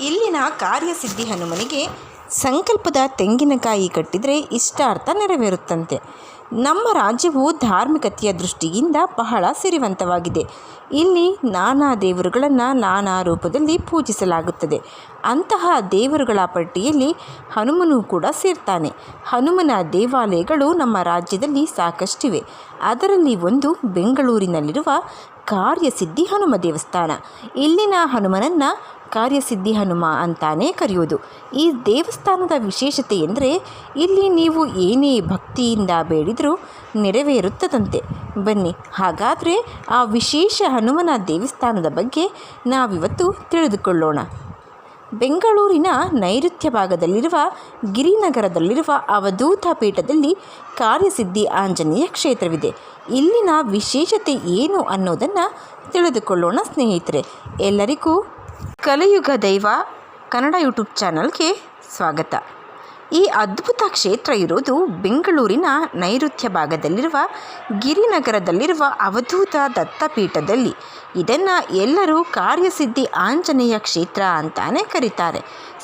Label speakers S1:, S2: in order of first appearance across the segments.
S1: ಇಲ್ಲಿನ ಕಾರ್ಯಸಿದ್ಧಿ ಹನುಮನಿಗೆ ಸಂಕಲ್ಪದ ತೆಂಗಿನಕಾಯಿ ಕಟ್ಟಿದರೆ ಇಷ್ಟಾರ್ಥ ನೆರವೇರುತ್ತಂತೆ. ನಮ್ಮ ರಾಜ್ಯವು ಧಾರ್ಮಿಕತೆಯ ದೃಷ್ಟಿಯಿಂದ ಬಹಳ ಸಿರಿವಂತವಾಗಿದೆ. ಇಲ್ಲಿ ನಾನಾ ದೇವರುಗಳನ್ನು ನಾನಾ ರೂಪದಲ್ಲಿ ಪೂಜಿಸಲಾಗುತ್ತದೆ. ಅಂತಹ ದೇವರುಗಳ ಪಟ್ಟಿಯಲ್ಲಿ ಹನುಮನು ಕೂಡ ಸೇರ್ತಾನೆ. ಹನುಮನ ದೇವಾಲಯಗಳು ನಮ್ಮ ರಾಜ್ಯದಲ್ಲಿ ಸಾಕಷ್ಟಿವೆ. ಅದರಲ್ಲಿ ಒಂದು ಬೆಂಗಳೂರಿನಲ್ಲಿರುವ ಕಾರ್ಯಸಿದ್ಧಿ ಹನುಮ ದೇವಸ್ಥಾನ. ಇಲ್ಲಿನ ಹನುಮನನ್ನು ಕಾರ್ಯಸಿದ್ಧಿ ಹನುಮ ಅಂತಾನೇ ಕರೆಯೋದು ಈ ದೇವಸ್ಥಾನದ ವಿಶೇಷತೆ ಎಂದರೆ ಇಲ್ಲಿ ನೀವು ಏನೇ ಭಕ್ತಿಯಿಂದ ಬೇಡಿದರೂ ನೆರವೇರುತ್ತದಂತೆ. ಬನ್ನಿ, ಹಾಗಾದರೆ ಆ ವಿಶೇಷ ಹನುಮನ ದೇವಸ್ಥಾನದ ಬಗ್ಗೆ ನಾವಿವತ್ತು ತಿಳಿದುಕೊಳ್ಳೋಣ. ಬೆಂಗಳೂರಿನ ನೈಋತ್ಯ ಭಾಗದಲ್ಲಿರುವ ಗಿರಿನಗರದಲ್ಲಿರುವ ಅವಧೂತ ಪೀಠದಲ್ಲಿ ಕಾರ್ಯಸಿದ್ಧಿ ಆಂಜನೇಯ ಕ್ಷೇತ್ರವಿದೆ. ಇಲ್ಲಿನ ವಿಶೇಷತೆ ಏನು ಅನ್ನೋದನ್ನು ತಿಳಿದುಕೊಳ್ಳೋಣ ಸ್ನೇಹಿತರೆ. ಎಲ್ಲರಿಗೂ ಕಲಿಯುಗ ದೈವ ಕನ್ನಡ ಯೂಟ್ಯೂಬ್ ಚಾನಲ್ಗೆ ಸ್ವಾಗತ. ಈ ಅದ್ಭುತ ಕ್ಷೇತ್ರ ಇರೋದು ಬೆಂಗಳೂರಿನ ನೈಋತ್ಯ ಭಾಗದಲ್ಲಿರುವ ಗಿರಿನಗರದಲ್ಲಿರುವ ಅವಧೂತ ದತ್ತಪೀಠದಲ್ಲಿ. ಇದನ್ನು ಎಲ್ಲರೂ ಕಾರ್ಯಸಿದ್ಧಿ ಆಂಜನೇಯ ಕ್ಷೇತ್ರ ಅಂತಾನೆ ಕರೀತಾರೆ.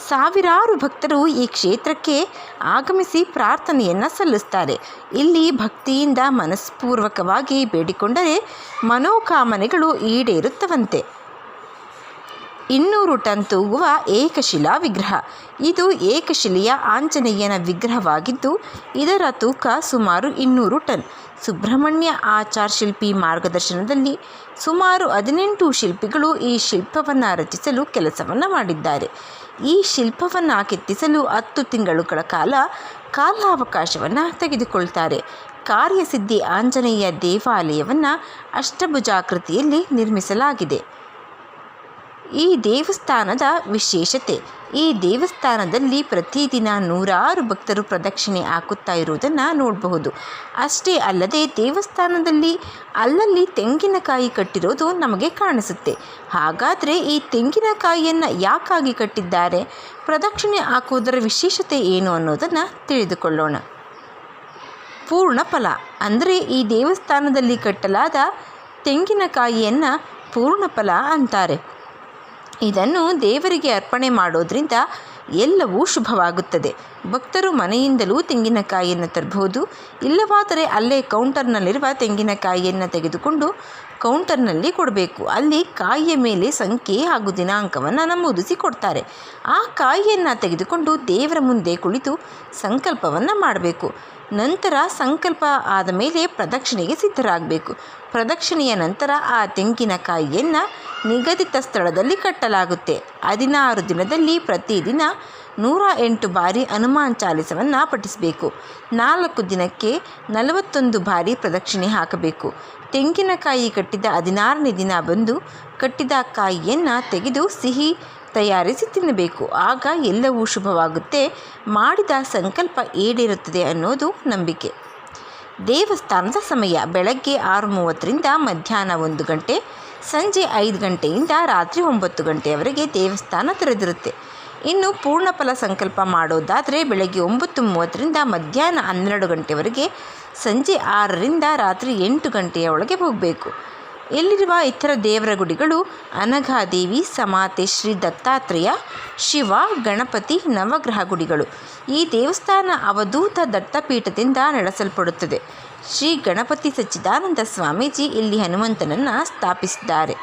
S1: ಸಾವಿರಾರು ಭಕ್ತರು ಈ ಕ್ಷೇತ್ರಕ್ಕೆ ಆಗಮಿಸಿ ಪ್ರಾರ್ಥನೆಯನ್ನು ಸಲ್ಲಿಸ್ತಾರೆ. ಇಲ್ಲಿ ಭಕ್ತಿಯಿಂದ ಮನಸ್ಪೂರ್ವಕವಾಗಿ ಬೇಡಿಕೊಂಡರೆ ಮನೋಕಾಮನೆಗಳು ಈಡೇರುತ್ತವಂತೆ. ಇನ್ನೂರು ಟನ್ ತೂಗುವ ಏಕಶಿಲಾ ವಿಗ್ರಹ. ಇದು ಏಕಶಿಲೆಯ ಆಂಜನೇಯನ ವಿಗ್ರಹವಾಗಿದ್ದು, ಇದರ ತೂಕ ಸುಮಾರು ಇನ್ನೂರು ಟನ್. ಸುಬ್ರಹ್ಮಣ್ಯ ಆಚಾರ್ ಶಿಲ್ಪಿ ಮಾರ್ಗದರ್ಶನದಲ್ಲಿ ಸುಮಾರು ಹದಿನೆಂಟು ಶಿಲ್ಪಿಗಳು ಈ ಶಿಲ್ಪವನ್ನು ರಚಿಸಲು ಕೆಲಸವನ್ನು ಮಾಡಿದ್ದಾರೆ. ಈ ಶಿಲ್ಪವನ್ನು ಕೆತ್ತಿಸಲು ಹತ್ತು ತಿಂಗಳುಗಳ ಕಾಲ ಕಾಲಾವಕಾಶವನ್ನು ತೆಗೆದುಕೊಳ್ತಾರೆ. ಕಾರ್ಯಸಿದ್ಧಿ ಆಂಜನೇಯ ದೇವಾಲಯವನ್ನು ಅಷ್ಟಭುಜಾಕೃತಿಯಲ್ಲಿ ನಿರ್ಮಿಸಲಾಗಿದೆ. ಈ ದೇವಸ್ಥಾನದ ವಿಶೇಷತೆ. ಈ ದೇವಸ್ಥಾನದಲ್ಲಿ ಪ್ರತಿದಿನ ನೂರಾರು ಭಕ್ತರು ಪ್ರದಕ್ಷಿಣೆ ಹಾಕುತ್ತಾ ಇರುವುದನ್ನು ನೋಡಬಹುದು. ಅಷ್ಟೇ ಅಲ್ಲದೆ ದೇವಸ್ಥಾನದಲ್ಲಿ ಅಲ್ಲಲ್ಲಿ ತೆಂಗಿನಕಾಯಿ ಕಟ್ಟಿರೋದು ನಮಗೆ ಕಾಣಿಸುತ್ತೆ. ಹಾಗಾದರೆ ಈ ತೆಂಗಿನಕಾಯಿಯನ್ನು ಯಾಕಾಗಿ ಕಟ್ಟಿದ್ದಾರೆ? ಪ್ರದಕ್ಷಿಣೆ ಹಾಕುವುದರ ವಿಶೇಷತೆ ಏನು ಅನ್ನೋದನ್ನು ತಿಳಿದುಕೊಳ್ಳೋಣ. ಪೂರ್ಣ ಫಲ. ಅಂದರೆ ಈ ದೇವಸ್ಥಾನದಲ್ಲಿ ಕಟ್ಟಲಾದ ತೆಂಗಿನಕಾಯಿಯನ್ನು ಪೂರ್ಣ ಫಲ ಅಂತಾರೆ. ಇದನ್ನು ದೇವರಿಗೆ ಅರ್ಪಣೆ ಮಾಡೋದ್ರಿಂದ ಎಲ್ಲವೂ ಶುಭವಾಗುತ್ತದೆ. ಭಕ್ತರು ಮನೆಯಿಂದಲೂ ತೆಂಗಿನಕಾಯಿಯನ್ನು ತರಬಹುದು, ಇಲ್ಲವಾದರೆ ಅಲ್ಲೇ ಕೌಂಟರ್ನಲ್ಲಿರುವ ತೆಂಗಿನಕಾಯಿಯನ್ನು ತೆಗೆದುಕೊಂಡು ಕೌಂಟರ್ನಲ್ಲಿ ಕೊಡಬೇಕು. ಅಲ್ಲಿ ಕಾಯಿಯ ಮೇಲೆ ಸಂಖ್ಯೆ ಹಾಗೂ ದಿನಾಂಕವನ್ನು ನಮೂದಿಸಿ ಕೊಡ್ತಾರೆ. ಆ ಕಾಯಿಯನ್ನು ತೆಗೆದುಕೊಂಡು ದೇವರ ಮುಂದೆ ಕುಳಿತು ಸಂಕಲ್ಪವನ್ನು ಮಾಡಬೇಕು. ನಂತರ ಸಂಕಲ್ಪ ಆದ ಮೇಲೆ ಪ್ರದಕ್ಷಿಣೆಗೆ ಸಿದ್ಧರಾಗಬೇಕು. ಪ್ರದಕ್ಷಿಣೆಯ ನಂತರ ಆ ತೆಂಗಿನಕಾಯಿಯನ್ನು ನಿಗದಿತ ಸ್ಥಳದಲ್ಲಿ ಕಟ್ಟಲಾಗುತ್ತೆ. ಹದಿನಾರು ದಿನದಲ್ಲಿ ಪ್ರತಿದಿನ ನೂರ ಎಂಟು ಬಾರಿ ಹನುಮಾನ್ ಚಾಲಿಸವನ್ನು ಪಠಿಸಬೇಕು. ನಾಲ್ಕು ದಿನಕ್ಕೆ ನಲವತ್ತೊಂದು ಬಾರಿ ಪ್ರದಕ್ಷಿಣೆ ಹಾಕಬೇಕು. ತೆಂಗಿನಕಾಯಿ ಕಟ್ಟಿದ ಹದಿನಾರನೇ ದಿನ ಬಂದು ಕಟ್ಟಿದ ಕಾಯಿಯನ್ನು ತೆಗೆದು ಸಿಹಿ ತಯಾರಿಸಿ ತಿನ್ನಬೇಕು. ಆಗ ಎಲ್ಲವೂ ಶುಭವಾಗುತ್ತೆ. ಮಾಡಿದ ಸಂಕಲ್ಪ ಈಡೇರುತ್ತದೆ ಅನ್ನೋದು ನಂಬಿಕೆ. ದೇವಸ್ಥಾನದ ಸಮಯ ಬೆಳಗ್ಗೆ ಆರು ಮೂವತ್ತರಿಂದ ಮಧ್ಯಾಹ್ನ ಒಂದು ಗಂಟೆ, ಸಂಜೆ ಐದು ಗಂಟೆಯಿಂದ ರಾತ್ರಿ ಒಂಬತ್ತು ಗಂಟೆಯವರೆಗೆ ದೇವಸ್ಥಾನ ತೆರೆದಿರುತ್ತೆ. ಇನ್ನು ಪೂರ್ಣ ಫಲ ಸಂಕಲ್ಪ ಮಾಡೋದಾದರೆ ಬೆಳಗ್ಗೆ ಒಂಬತ್ತು ಮೂವತ್ತರಿಂದ ಮಧ್ಯಾಹ್ನ ಹನ್ನೆರಡು ಗಂಟೆವರೆಗೆ ಸಂಜೆ ಆರರಿಂದ ರಾತ್ರಿ ಎಂಟು ಗಂಟೆಯ ಒಳಗೆ ಹೋಗಬೇಕು. ಇಲ್ಲಿರುವ ಇತರ ದೇವರ ಗುಡಿಗಳು ಅನಘಾದೇವಿ, ಸಮಾತೆ, ಶ್ರೀ ದತ್ತಾತ್ರೇಯ, ಶಿವ, ಗಣಪತಿ, ನವಗ್ರಹ ಗುಡಿಗಳು. ಈ ದೇವಸ್ಥಾನ ಅವಧೂತ ದತ್ತಪೀಠದಿಂದ ನಡೆಸಲ್ಪಡುತ್ತದೆ. ಶ್ರೀ ಗಣಪತಿ ಸಚ್ಚಿದಾನಂದ ಸ್ವಾಮೀಜಿ ಇಲ್ಲಿ ಹನುಮಂತನನ್ನು ಸ್ಥಾಪಿಸಿದ್ದಾರೆ.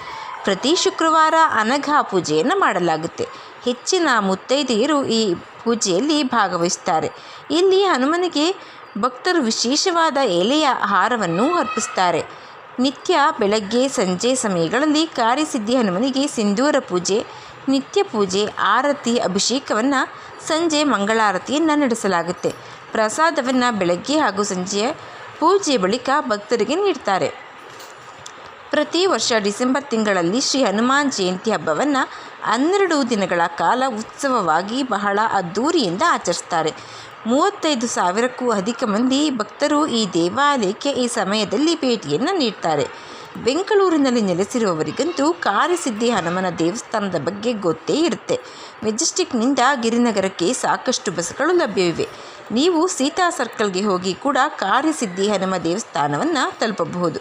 S1: ಪ್ರತಿ ಶುಕ್ರವಾರ ಅನಘಾ ಪೂಜೆಯನ್ನು ಮಾಡಲಾಗುತ್ತೆ. ಹೆಚ್ಚಿನ ಮುತ್ತೈದೆಯರು ಈ ಪೂಜೆಯಲ್ಲಿ ಭಾಗವಹಿಸುತ್ತಾರೆ. ಇಲ್ಲಿ ಹನುಮನಿಗೆ ಭಕ್ತರು ವಿಶೇಷವಾದ ಎಲೆಯ ಹಾರವನ್ನು ಅರ್ಪಿಸ್ತಾರೆ ನಿತ್ಯ ಬೆಳಗ್ಗೆ, ಸಂಜೆ ಸಮಯಗಳಲ್ಲಿ ಕಾರ್ಯಸಿದ್ಧಿ ಹನುಮನಿಗೆ ಸಿಂಧೂರ ಪೂಜೆ, ನಿತ್ಯ ಪೂಜೆ, ಆರತಿ, ಅಭಿಷೇಕವನ್ನು ಸಂಜೆ ಮಂಗಳಾರತಿಯನ್ನು ನಡೆಸಲಾಗುತ್ತೆ. ಪ್ರಸಾದವನ್ನು ಬೆಳಗ್ಗೆ ಹಾಗೂ ಸಂಜೆಯ ಪೂಜೆ ಬಳಿಕ ಭಕ್ತರಿಗೆ ನೀಡ್ತಾರೆ ಪ್ರತಿ ವರ್ಷ ಡಿಸೆಂಬರ್ ತಿಂಗಳಲ್ಲಿ ಶ್ರೀ ಹನುಮಾನ್ ಜಯಂತಿ ಹಬ್ಬವನ್ನು ಹನ್ನೆರಡು ದಿನಗಳ ಕಾಲ ಉತ್ಸವವಾಗಿ ಬಹಳ ಅದ್ದೂರಿಯಿಂದ ಆಚರಿಸ್ತಾರೆ ಮೂವತ್ತೈದು ಸಾವಿರಕ್ಕೂ ಅಧಿಕ ಮಂದಿ ಭಕ್ತರು ಈ ದೇವಾಲಯಕ್ಕೆ ಈ ಸಮಯದಲ್ಲಿ ಭೇಟಿಯನ್ನು ನೀಡ್ತಾರೆ ಬೆಂಗಳೂರಿನಲ್ಲಿ ನೆಲೆಸಿರುವವರಿಗಂತೂ ಕಾರ್ಯಸಿದ್ಧಿ ಹನುಮನ ದೇವಸ್ಥಾನದ ಬಗ್ಗೆ ಗೊತ್ತೇ ಇರುತ್ತೆ. ಮೆಜೆಸ್ಟಿಕ್ನಿಂದ ಗಿರಿನಗರಕ್ಕೆ ಸಾಕಷ್ಟು ಬಸ್ಗಳು ಲಭ್ಯವಿವೆ. ನೀವು ಸೀತಾ ಸರ್ಕಲ್ಗೆ ಹೋಗಿ ಕೂಡ ಕಾರ್ಯಸಿದ್ಧಿ ಹನುಮ ದೇವಸ್ಥಾನವನ್ನು ತಲುಪಬಹುದು.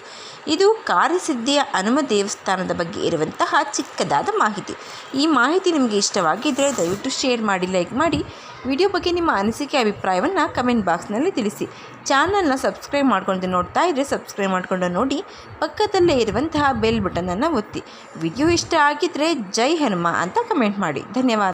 S1: ಇದು ಕಾರ್ಯಸಿದ್ಧಿಯ ಹನುಮ ದೇವಸ್ಥಾನದ ಬಗ್ಗೆ ಇರುವಂತಹ ಚಿಕ್ಕದಾದ ಮಾಹಿತಿ. ಈ ಮಾಹಿತಿ ನಿಮಗೆ ಇಷ್ಟವಾಗಿದ್ದರೆ ದಯವಿಟ್ಟು ಶೇರ್ ಮಾಡಿ, ಲೈಕ್ ಮಾಡಿ. ವಿಡಿಯೋ ಬಗ್ಗೆ ನಿಮ್ಮ ಅನಿಸಿಕೆ, ಅಭಿಪ್ರಾಯವನ್ನು ಕಮೆಂಟ್ ಬಾಕ್ಸ್ನಲ್ಲಿ ತಿಳಿಸಿ. ಚಾನಲ್ನ ಸಬ್ಸ್ಕ್ರೈಬ್ ಮಾಡ್ಕೊಂಡು ನೋಡ್ತಾ ಇದ್ದರೆ ಸಬ್ಸ್ಕ್ರೈಬ್ ಮಾಡಿಕೊಂಡು ನೋಡಿ. ಪಕ್ಕದಲ್ಲೇ ಇರುವಂತಹ ಬೆಲ್ ಬಟನನ್ನು ಒತ್ತಿ. ವಿಡಿಯೋ ಇಷ್ಟ ಆಗಿದ್ದರೆ ಜೈ ಹನುಮ ಅಂತ ಕಮೆಂಟ್ ಮಾಡಿ. ಧನ್ಯವಾದ.